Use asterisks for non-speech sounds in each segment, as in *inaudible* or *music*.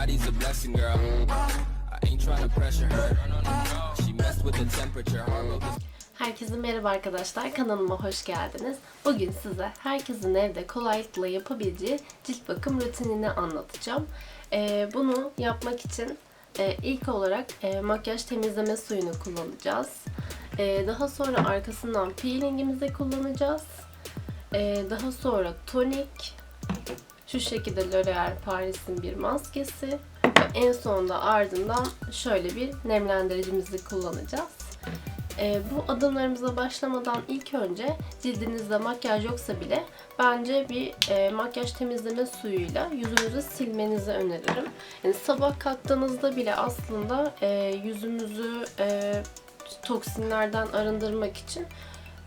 Everybody's a blessing, girl. I ain't trying to pressure her. She messed with the temperature. Herkese merhaba arkadaşlar. Kanalıma hoş geldiniz. Bugün size herkesin evde kolaylıkla yapabileceği cilt bakım rutinini anlatacağım. Ee, bunu yapmak için e, ilk olarak e, makyaj temizleme suyunu kullanacağız. E, daha sonra arkasından peelingimizi kullanacağız. E, daha sonra tonik, şu şekilde L'Oreal Paris'in bir maskesi ve en sonunda ardından şöyle bir nemlendiricimizi kullanacağız. Ee, bu adımlarımıza başlamadan ilk önce cildinizde makyaj yoksa bile bence bir e, makyaj temizleme suyuyla yüzünüzü silmenizi öneririm. Yani sabah kalktığınızda bile aslında e, yüzümüzü e, toksinlerden arındırmak için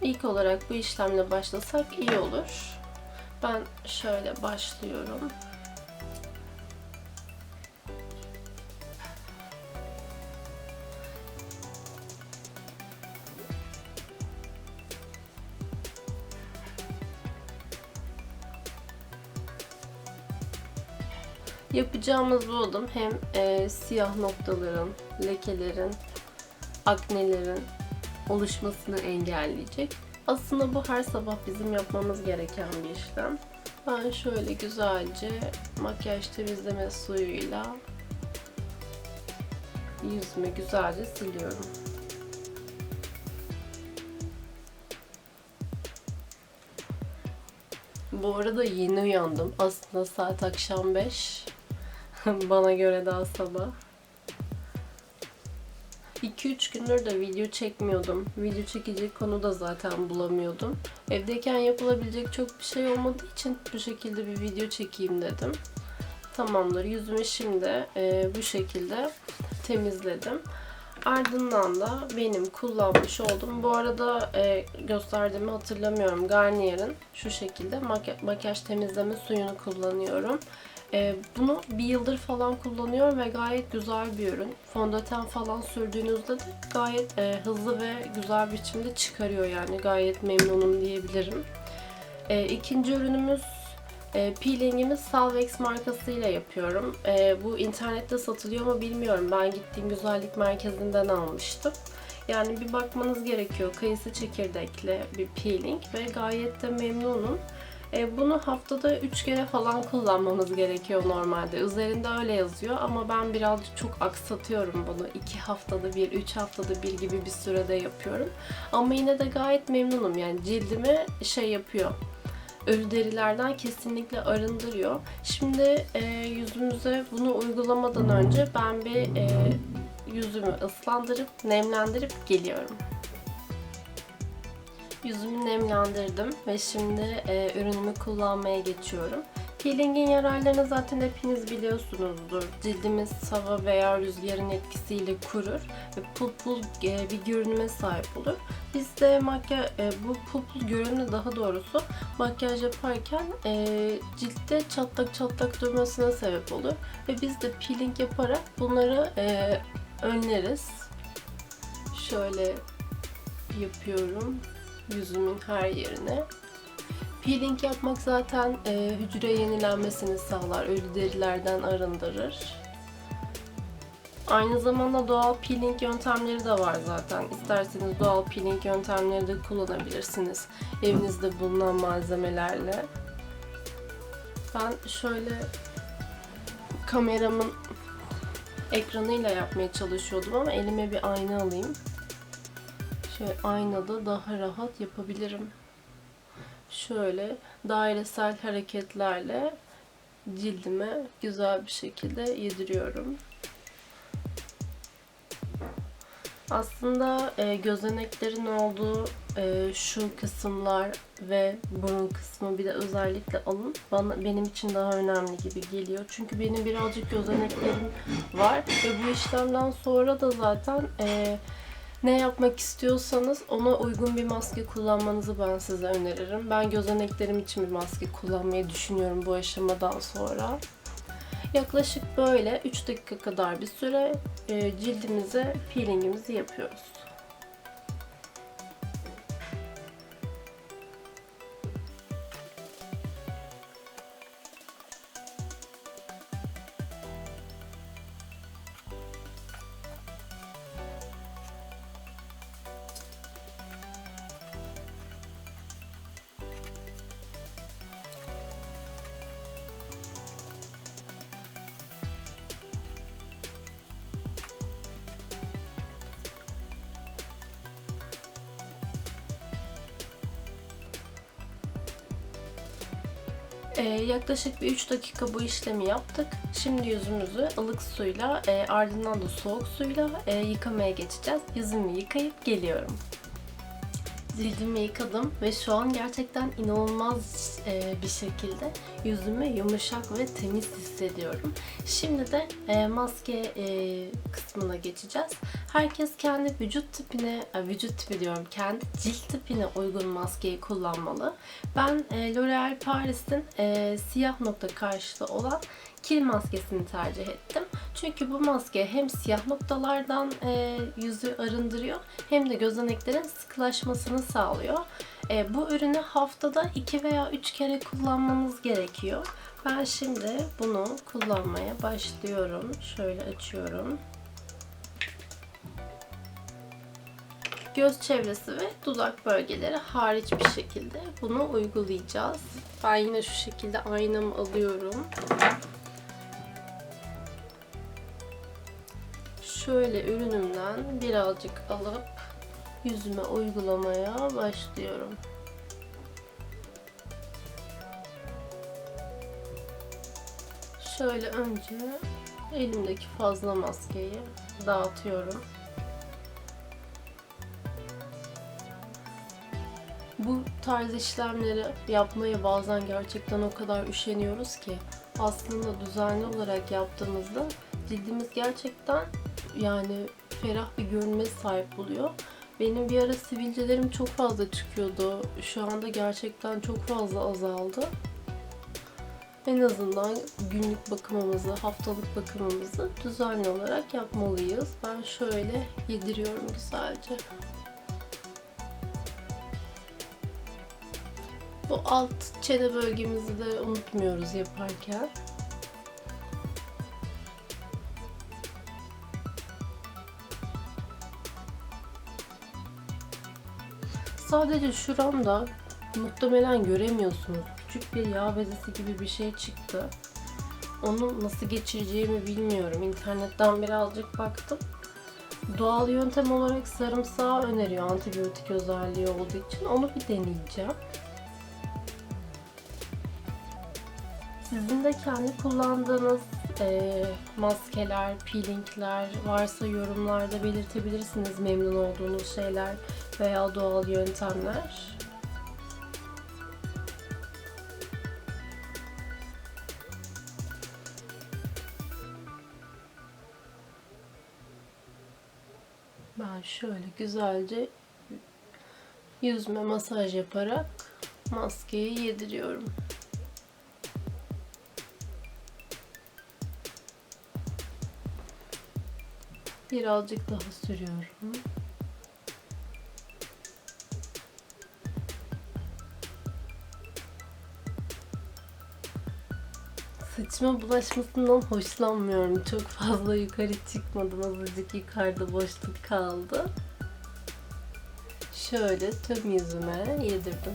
ilk olarak bu işlemle başlasak iyi olur. Ben şöyle başlıyorum. Yapacağımız bu adım hem e, siyah noktaların, lekelerin, aknelerin oluşmasını engelleyecek. Aslında bu her sabah bizim yapmamız gereken bir işlem. Ben şöyle güzelce makyaj temizleme suyuyla yüzümü güzelce siliyorum. Bu arada yeni uyandım. Aslında saat akşam 5. *laughs* Bana göre daha sabah. 2-3 gündür de video çekmiyordum. Video çekecek konu da zaten bulamıyordum. Evdeyken yapılabilecek çok bir şey olmadığı için bu şekilde bir video çekeyim dedim. Tamamdır. Yüzümü şimdi e, bu şekilde temizledim. Ardından da benim kullanmış olduğum, bu arada e, gösterdiğimi hatırlamıyorum. Garnier'in şu şekilde makyaj, temizleme suyunu kullanıyorum. E, bunu bir yıldır falan kullanıyorum ve gayet güzel bir ürün. Fondöten falan sürdüğünüzde de gayet e, hızlı ve güzel biçimde çıkarıyor yani. Gayet memnunum diyebilirim. E, ikinci ürünümüz e, peelingimi Salvex markasıyla yapıyorum. E, bu internette satılıyor mu bilmiyorum. Ben gittiğim güzellik merkezinden almıştım. Yani bir bakmanız gerekiyor. Kayısı çekirdekli bir peeling ve gayet de memnunum. E, bunu haftada 3 kere falan kullanmamız gerekiyor normalde. Üzerinde öyle yazıyor ama ben birazcık çok aksatıyorum bunu. 2 haftada bir, 3 haftada bir gibi bir sürede yapıyorum. Ama yine de gayet memnunum. Yani cildimi şey yapıyor ölü derilerden kesinlikle arındırıyor. Şimdi e, yüzümüze bunu uygulamadan önce ben bir e, yüzümü ıslandırıp nemlendirip geliyorum. Yüzümü nemlendirdim ve şimdi e, ürünümü kullanmaya geçiyorum. Peelingin yararlarını zaten hepiniz biliyorsunuzdur. Cildimiz hava veya rüzgarın etkisiyle kurur ve pul pul e, bir görünüme sahip olur. Biz de makyaj, e, bu pul pul görünümü daha doğrusu makyaj yaparken e, ciltte çatlak çatlak durmasına sebep olur. Ve biz de peeling yaparak bunları önleriz. Şöyle yapıyorum yüzümün her yerine. Peeling yapmak zaten e, hücre yenilenmesini sağlar, ölü derilerden arındırır. Aynı zamanda doğal peeling yöntemleri de var zaten. İsterseniz doğal peeling yöntemleri de kullanabilirsiniz evinizde bulunan malzemelerle. Ben şöyle kameramın ekranıyla yapmaya çalışıyordum ama elime bir ayna alayım. Şöyle aynada daha rahat yapabilirim şöyle dairesel hareketlerle cildime güzel bir şekilde yediriyorum. Aslında e, gözeneklerin olduğu e, şu kısımlar ve burun kısmı bir de özellikle alın bana benim için daha önemli gibi geliyor. Çünkü benim birazcık gözeneklerim var ve bu işlemden sonra da zaten e, ne yapmak istiyorsanız ona uygun bir maske kullanmanızı ben size öneririm. Ben gözeneklerim için bir maske kullanmayı düşünüyorum bu aşamadan sonra. Yaklaşık böyle 3 dakika kadar bir süre e, cildimize peelingimizi yapıyoruz. Ee, yaklaşık bir 3 dakika bu işlemi yaptık. Şimdi yüzümüzü ılık suyla e, ardından da soğuk suyla e, yıkamaya geçeceğiz. Yüzümü yıkayıp geliyorum. Cildimi yıkadım ve şu an gerçekten inanılmaz e, bir şekilde yüzümü yumuşak ve temiz hissediyorum. Şimdi de e, maske e, kısmına geçeceğiz. Herkes kendi vücut tipine, e, vücut tipi diyorum, kendi cilt tipine uygun maskeyi kullanmalı. Ben e, L'Oreal Paris'in e, siyah nokta karşıtı olan kil maskesini tercih ettim. Çünkü bu maske hem siyah noktalardan e, yüzü arındırıyor hem de gözeneklerin sıkılaşmasını sağlıyor. E, bu ürünü haftada 2 veya 3 kere kullanmanız gerekiyor. Ben şimdi bunu kullanmaya başlıyorum. Şöyle açıyorum. Göz çevresi ve dudak bölgeleri hariç bir şekilde bunu uygulayacağız. Ben yine şu şekilde aynamı alıyorum. Şöyle ürünümden birazcık alıp yüzüme uygulamaya başlıyorum. Şöyle önce elimdeki fazla maskeyi dağıtıyorum. Bu tarz işlemleri yapmaya bazen gerçekten o kadar üşeniyoruz ki aslında düzenli olarak yaptığımızda cildimiz gerçekten yani ferah bir görünme sahip oluyor. Benim bir ara sivilcelerim çok fazla çıkıyordu. Şu anda gerçekten çok fazla azaldı. En azından günlük bakımımızı, haftalık bakımımızı düzenli olarak yapmalıyız. Ben şöyle yediriyorum güzelce. Bu alt çene bölgemizi de unutmuyoruz yaparken. Sadece şuramda muhtemelen göremiyorsunuz. Küçük bir yağ bezesi gibi bir şey çıktı. Onu nasıl geçireceğimi bilmiyorum. İnternetten birazcık baktım. Doğal yöntem olarak sarımsağı öneriyor antibiyotik özelliği olduğu için. Onu bir deneyeceğim. Sizin de kendi kullandığınız e, maskeler, peelingler varsa yorumlarda belirtebilirsiniz memnun olduğunuz şeyler veya doğal yöntemler. Ben şöyle güzelce yüzüme masaj yaparak maskeyi yediriyorum. Birazcık daha sürüyorum. Saçıma bulaşmasından hoşlanmıyorum. Çok fazla yukarı çıkmadım. Azıcık yukarıda boşluk kaldı. Şöyle tüm yüzüme yedirdim.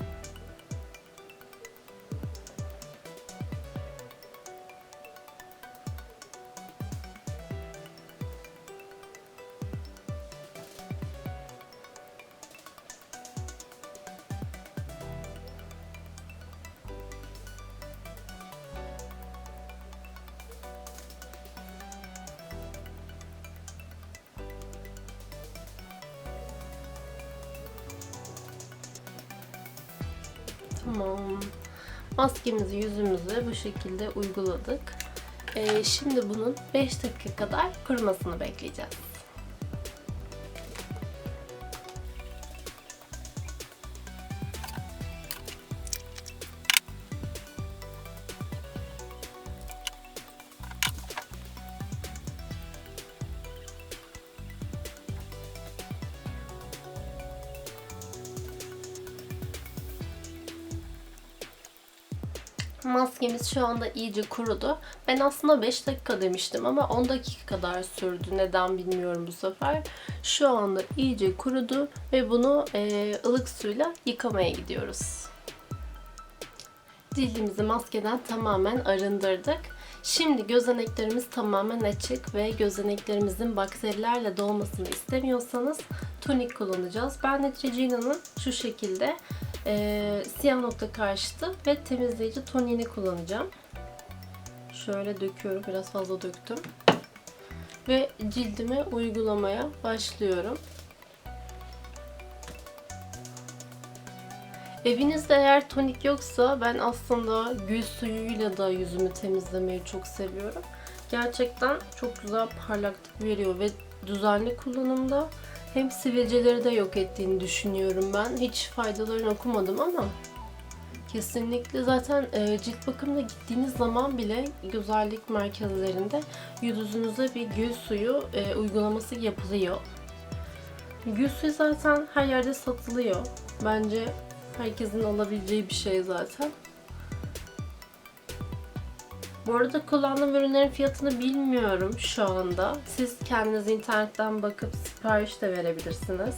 Tamam. Maskemizi yüzümüze bu şekilde uyguladık. Ee, şimdi bunun 5 dakika kadar kurumasını bekleyeceğiz. Maskemiz şu anda iyice kurudu. Ben aslında 5 dakika demiştim ama 10 dakika kadar sürdü. Neden bilmiyorum bu sefer. Şu anda iyice kurudu ve bunu e, ılık suyla yıkamaya gidiyoruz. Cildimizi maskeden tamamen arındırdık. Şimdi gözeneklerimiz tamamen açık ve gözeneklerimizin bakterilerle dolmasını istemiyorsanız tonik kullanacağız. Ben Neutrogena'nın şu şekilde e, siyah nokta karşıtı ve temizleyici tonini kullanacağım. Şöyle döküyorum. Biraz fazla döktüm. Ve cildime uygulamaya başlıyorum. Evinizde eğer tonik yoksa ben aslında gül suyuyla da yüzümü temizlemeyi çok seviyorum. Gerçekten çok güzel parlaklık veriyor ve düzenli kullanımda hem sivilceleri de yok ettiğini düşünüyorum ben. Hiç faydalarını okumadım ama kesinlikle zaten e, cilt bakımına gittiğiniz zaman bile güzellik merkezlerinde yüzünüze bir gül suyu e, uygulaması yapılıyor. Gül suyu zaten her yerde satılıyor. Bence herkesin alabileceği bir şey zaten. Bu arada kullandığım ürünlerin fiyatını bilmiyorum şu anda. Siz kendiniz internetten bakıp sipariş de verebilirsiniz.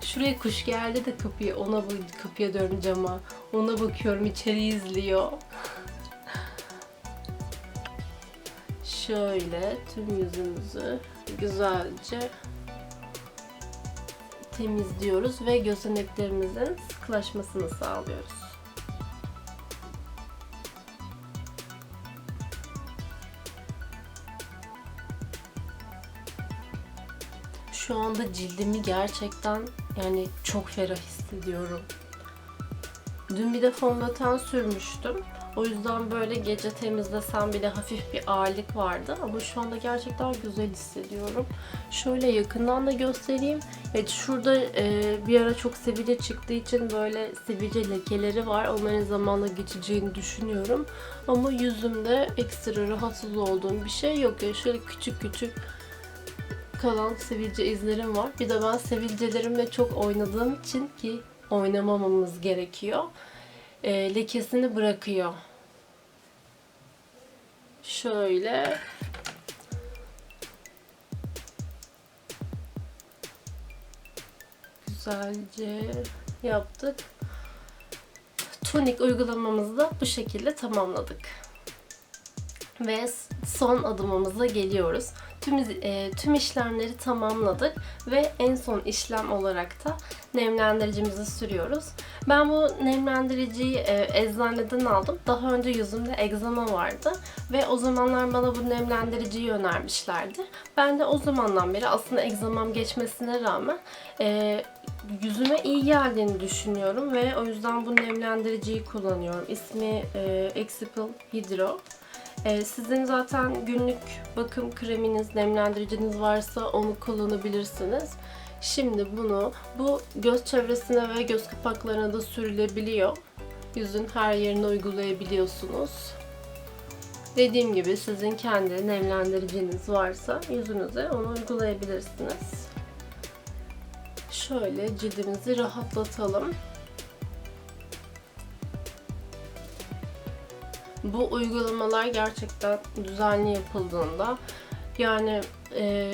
Şuraya kuş geldi de kapıya, ona kapıya dön cama. Ona bakıyorum içeri izliyor. Şöyle tüm yüzümüzü güzelce temizliyoruz ve gözeneklerimizin sıkılaşmasını sağlıyoruz. Şu anda cildimi gerçekten yani çok ferah hissediyorum. Dün bir de fondöten sürmüştüm. O yüzden böyle gece temizlesem bile hafif bir ağırlık vardı. Ama şu anda gerçekten güzel hissediyorum. Şöyle yakından da göstereyim. Evet şurada e, bir ara çok sivilce çıktığı için böyle sivilce lekeleri var. Onların zamanla geçeceğini düşünüyorum. Ama yüzümde ekstra rahatsız olduğum bir şey yok. Yani şöyle küçük küçük kalan sivilce izlerim var. Bir de ben sivilcelerimle çok oynadığım için ki oynamamamız gerekiyor. E, lekesini bırakıyor. Şöyle güzelce yaptık. Tonik uygulamamızı da bu şekilde tamamladık. Ve son adımımıza geliyoruz. Tüm, e, tüm işlemleri tamamladık ve en son işlem olarak da nemlendiricimizi sürüyoruz. Ben bu nemlendiriciyi e, eczaneden aldım. Daha önce yüzümde egzama vardı ve o zamanlar bana bu nemlendiriciyi önermişlerdi. Ben de o zamandan beri aslında egzamam geçmesine rağmen e, yüzüme iyi geldiğini düşünüyorum ve o yüzden bu nemlendiriciyi kullanıyorum. İsmi e, Exipil Hydro. Ee, sizin zaten günlük bakım kreminiz, nemlendiriciniz varsa onu kullanabilirsiniz. Şimdi bunu bu göz çevresine ve göz kapaklarına da sürülebiliyor. Yüzün her yerine uygulayabiliyorsunuz. Dediğim gibi sizin kendi nemlendiriciniz varsa yüzünüze onu uygulayabilirsiniz. Şöyle cildimizi rahatlatalım. Bu uygulamalar gerçekten düzenli yapıldığında yani e,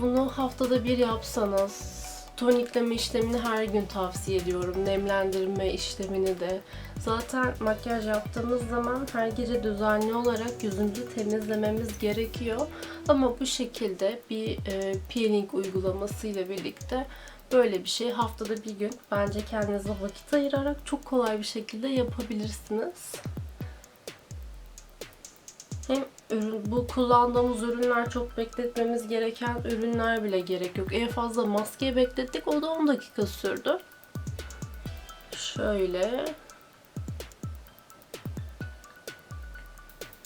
bunu haftada bir yapsanız tonikleme işlemini her gün tavsiye ediyorum. Nemlendirme işlemini de. Zaten makyaj yaptığımız zaman her gece düzenli olarak yüzümüzü temizlememiz gerekiyor. Ama bu şekilde bir e, peeling uygulaması ile birlikte böyle bir şey haftada bir gün bence kendinize vakit ayırarak çok kolay bir şekilde yapabilirsiniz. Hem ürün, bu kullandığımız ürünler çok bekletmemiz gereken ürünler bile gerek yok. En fazla maske beklettik. O da 10 dakika sürdü. Şöyle.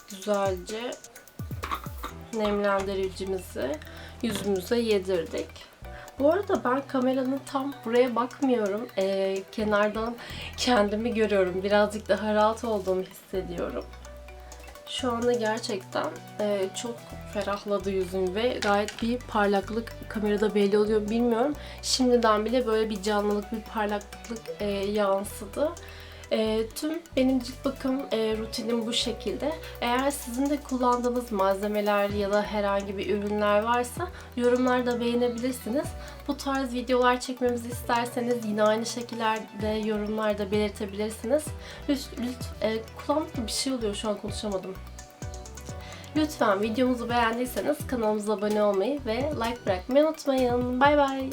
Güzelce nemlendiricimizi yüzümüze yedirdik. Bu arada ben kameranın tam buraya bakmıyorum. Ee, kenardan kendimi görüyorum. Birazcık daha rahat olduğumu hissediyorum. Şu anda gerçekten e, çok ferahladı yüzüm ve gayet bir parlaklık kamerada belli oluyor bilmiyorum. Şimdiden bile böyle bir canlılık, bir parlaklık e, yansıdı. E, tüm benim cilt bakım e, rutinim bu şekilde. Eğer sizin de kullandığınız malzemeler ya da herhangi bir ürünler varsa yorumlarda beğenebilirsiniz. Bu tarz videolar çekmemizi isterseniz yine aynı şekillerde yorumlarda belirtebilirsiniz. Lütfen, e, kulağımda bir şey oluyor şu an konuşamadım. Lütfen videomuzu beğendiyseniz kanalımıza abone olmayı ve like bırakmayı unutmayın. Bay bay.